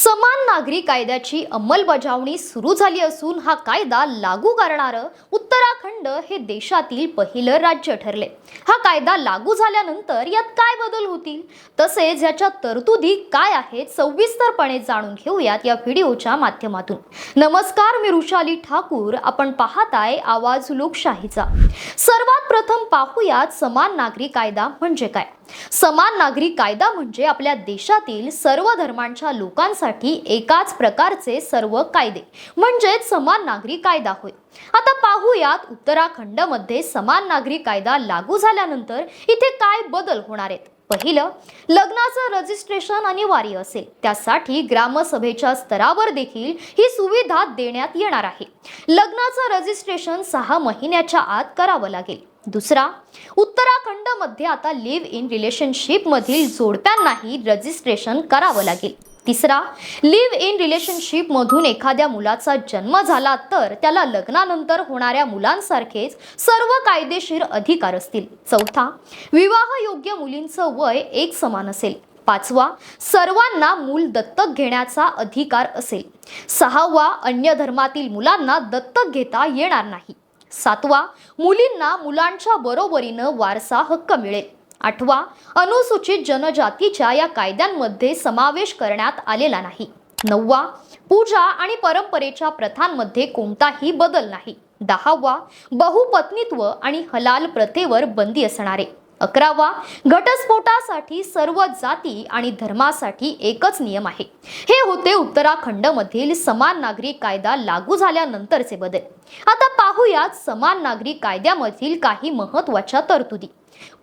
समान नागरी कायद्याची अंमलबजावणी सुरू झाली असून हा कायदा लागू करणारं उत्तराखंड हे देशातील पहिलं राज्य ठरले. हा कायदा लागू झाल्यानंतर यात काय बदल होतील? तसेच याच्या तरतुदी काय आहेत? सविस्तरपणे जाणून घेऊयात या व्हिडिओच्या माध्यमातून. नमस्कार मी ऋषाली ठाकूर. आपण पाहताय आवाज लोकशाहीचा. सर्वात प्रथम पाहूयात समान नागरी कायदा म्हणजे काय? समान नागरी कायदा म्हणजे आपल्या देशातील सर्व धर्मांच्या लोकांसाठी एकाच प्रकारचे सर्व कायदे म्हणजेच समान नागरी कायदा होय. आता पाहूयात उत्तराखंडमध्ये समान नागरी कायदा लागू झाल्यानंतर इथे काय बदल होणार आहेत? पहिलं लग्नाचं रजिस्ट्रेशन अनिवार्य असेल. त्यासाठी ग्रामसभेच्या स्तरावर देखील ही सुविधा देण्यात येणार आहे. लग्नाचं रजिस्ट्रेशन सहा महिन्याच्या आत करावं लागेल. दुसरा उत्तराखंडमध्ये आता लिव्ह इन रिलेशनशिप मधील जोडप्यांनाही रजिस्ट्रेशन करावं लागेल. तिसरा लिव्ह इन रिलेशनशिपमधून एखाद्या मुलाचा जन्म झाला तर त्याला लग्नानंतर होणाऱ्या मुलांसारखेच सर्व कायदेशीर अधिकार असतील. चौथा विवाहयोग्य मुलींचं वय एक समान असेल. पाचवा सर्वांना मूल दत्तक घेण्याचा अधिकार असेल. सहावा अन्य धर्मातील मुलांना दत्तक घेता येणार नाही. सातवा मुलींना मुलांच्या बरोबरीनं वारसा हक्क मिळेल. आठवा अनुसूचित जनजातीच्या या कायद्यांमध्ये समावेश करण्यात आलेला नाही. नववा पूजा आणि परंपरेच्या प्रथांमध्ये कोणताही बदल नाही. दहावा बहुपत्नीत्व आणि हलाल प्रथेवर बंदी असणारे. अकरावा घटस्फोटासाठी सर्व जाती आणि धर्मासाठी एकच नियम आहे. हे होते उत्तराखंडमधील समान नागरी कायदा लागू झाल्यानंतरचे बदल. आता पाहूयात समान नागरी कायद्यामधील काही महत्त्वाच्या तरतुदी.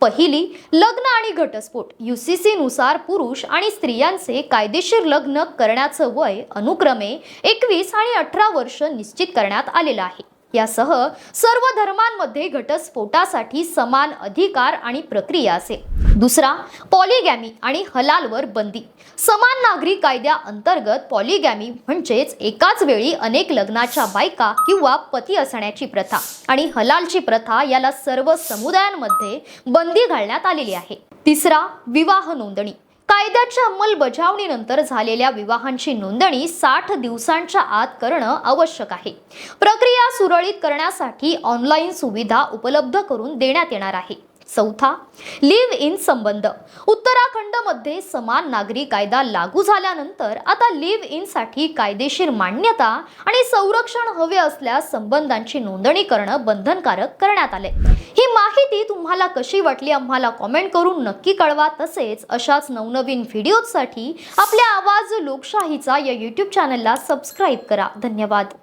पहिली लग्न आणि घटस्फोट. युसीसी नुसार पुरुष आणि स्त्रियांचे कायदेशीर लग्न करण्याचं वय अनुक्रमे एकवीस आणि अठरा वर्ष निश्चित करण्यात आलेलं आहे. यासह सर्व धर्मांमध्ये घटस्फोटासाठी समान अधिकार आणि प्रक्रिया असेल दुसरा पॉलिगॅमी आणि हलालवर बंदी. समान नागरी कायद्या अंतर्गत पॉलिगॅमी म्हणजेच एकाच वेळी अनेक लग्नाच्या बायका किंवा पती असण्याची प्रथा आणि हलालची प्रथा याला सर्व समुदायांमध्ये बंदी घालण्यात आलेली आहे. तिसरा विवाह नोंदणी. कायद्याच्या अंमलबजावणीनंतर झालेल्या विवाहांची नोंदणी साठ दिवसांच्या आत करणं आवश्यक आहे. प्रक्रिया सुरळीत करण्यासाठी ऑनलाईन सुविधा उपलब्ध करून देण्यात येणार आहे. चौथा लिव्ह इन संबंध. उत्तराखंडमध्ये समान नागरी कायदा लागू झाल्यानंतर आता लिव्ह इनसाठी कायदेशीर मान्यता आणि संरक्षण हवे असल्यास संबंधांची नोंदणी करणं बंधनकारक करण्यात आले माहिती तुम्हाला कशी वाटली आम्हाला कॉमेंट करून नक्की कळवा. तसेच अशाच नवनवीन व्हिडिओसाठी आपल्या आवाज लोकशाहीचा या यूट्यूब चॅनलला सबस्क्राईब करा. धन्यवाद.